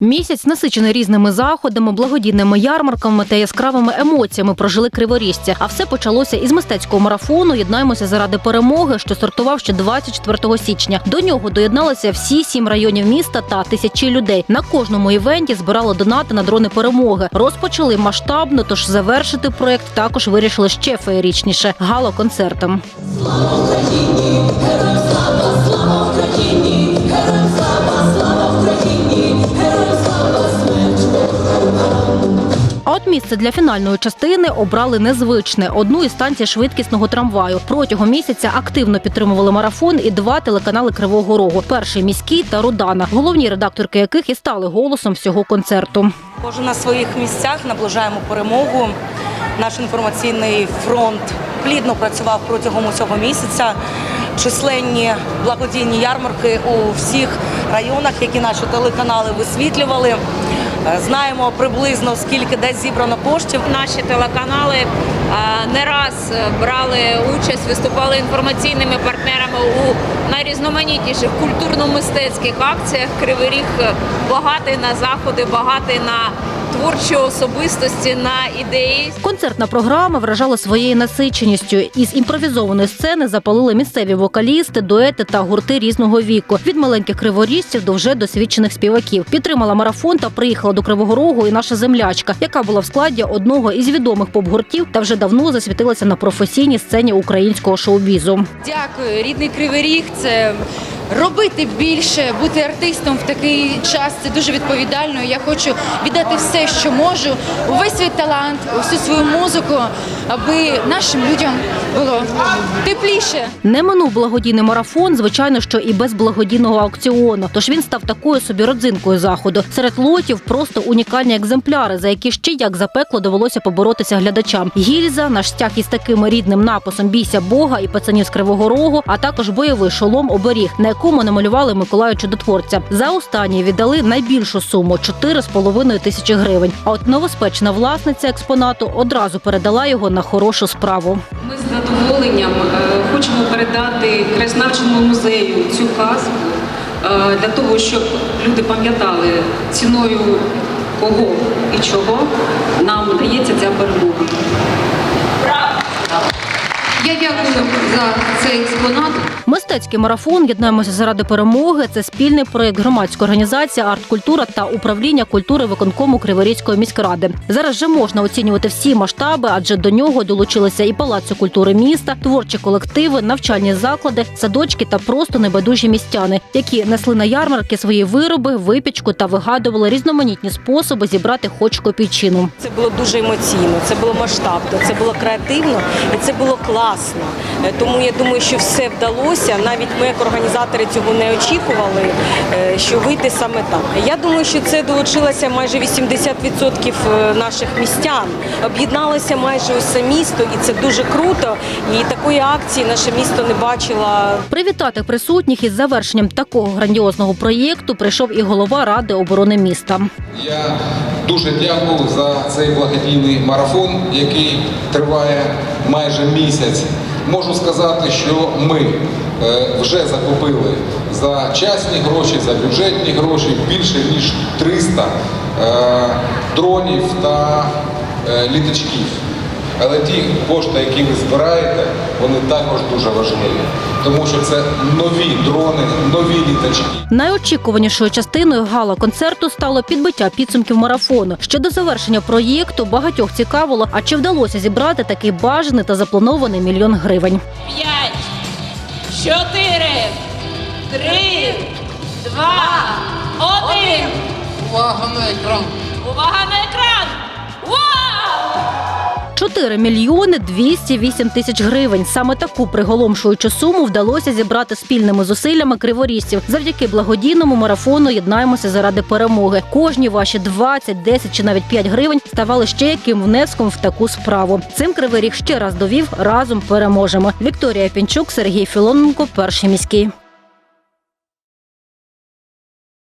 Місяць насичений різними заходами, благодійними ярмарками та яскравими емоціями прожили криворіжці. А все почалося із мистецького марафону. Єднаємося заради перемоги, що стартував ще 24 січня. До нього доєдналися всі сім районів міста та тисячі людей. На кожному івенті збирали донати на дрони перемоги. Розпочали масштабно, тож завершити проект також вирішили ще феєрічніше гало-концертом. Місце для фінальної частини обрали незвичне одну із станцій швидкісного трамваю. Протягом місяця активно підтримували марафон і два телеканали Кривого Рогу: перший міський та Рудана, головні редакторки яких і стали голосом всього концерту. Кожен на своїх місцях наближаємо перемогу. Наш інформаційний фронт плідно працював протягом усього місяця. Численні благодійні ярмарки у всіх районах, які наші телеканали висвітлювали. Е, Знаємо приблизно скільки десь зібрано коштів. Наші телеканали е, не раз е, брали участь, виступали інформаційними партнерами у найрізноманітніших культурно-мистецьких акціях. Кривий Ріг багатий на заходи, багатий на творчі особистості, на ідеї. Концертна програма вражала своєю насиченістю. Із імпровізованої сцени запалили місцеві вокалісти, дуети та гурти різного віку від маленьких криворіжців до вже досвідчених співаків. Підтримала марафон та приїхала до Кривого Рогу і наша землячка, яка була в складі одного із відомих поп-гуртів та вже давно засвітилася на професійній сцені українського шоу-бізу. Дякую, рідний кривий ріг. Це робити більше, бути артистом в такий час. Це дуже відповідально. Я хочу віддати все, що можу, увесь свій талант, усю свою музику, аби нашим людям було тепліше. Не минув благодійний марафон, звичайно, що і без благодійного аукціону. Тож він став такою собі родзинкою заходу. Серед лотів просто унікальні екземпляри, за які ще як запекло довелося поборотися глядачам. Гільза, наш стяг із таким рідним написом Бійся Бога і пацанів з Кривого Рогу, а також бойовий шолом оберіг, на якому намалювали Миколаю Чудотворця. За останній віддали найбільшу суму 4,5 тисячі гривень. А от новоспечна власниця експонату одразу передала його на хорошу справу. Ми з задоволенням е, хочемо передати краєзнавчому музею цю казку е, для того, щоб люди пам'ятали ціною кого і чого нам дається ця перемога. Я дякую за цей експонат. Мистецький марафон Єднаємося заради перемоги. Це спільний проєкт громадської організації «Арт-культура» та управління культури виконкому Криворізької міськради. Зараз вже можна оцінювати всі масштаби, адже до нього долучилися і палаци культури міста, творчі колективи, навчальні заклади, садочки та просто небайдужі містяни, які несли на ярмарки свої вироби, випічку та вигадували різноманітні способи зібрати хоч копійчину. Це було дуже емоційно, це було масштабно, це було креативно і це було класно. Е, Тому я думаю, що все вдалося. Навіть ми, як організатори, цього не очікували, е, що вийти саме так. Я думаю, що це долучилося майже 80% наших містян. Об'єдналося майже усе місто, і це дуже круто. І такої акції наше місто не бачило Привітати присутніх із завершенням такого грандіозного проєкту прийшов і голова ради оборони міста. Я дуже дякую за цей благодійний марафон, який триває майже місяць. Можу сказати, що ми е, вже закупили за частні гроші, за бюджетні гроші більше ніж 300 е, дронів та е, літачків. Але ті кошти, які ви збираєте, вони також дуже важливі, тому що це нові дрони, нові літачки. Найочікуванішою частиною гала-концерту стало підбиття підсумків марафону. Ще до завершення проєкту багатьох цікавило, а чи вдалося зібрати такий бажаний та запланований мільйон гривень. Чотири, три, два, один. Увага на екран! Увага на екран! Вау! 4 мільйони 208 тисяч гривень. Саме таку приголомшуючу суму вдалося зібрати спільними зусиллями криворіжців. Завдяки благодійному марафону єднаємося заради перемоги. Кожні ваші 20, 10 чи навіть 5 гривень ставали ще яким внеском в таку справу. Цим кривий ріг ще раз довів разом переможемо. Вікторія Пінчук, Сергій Філоненко, перший міський.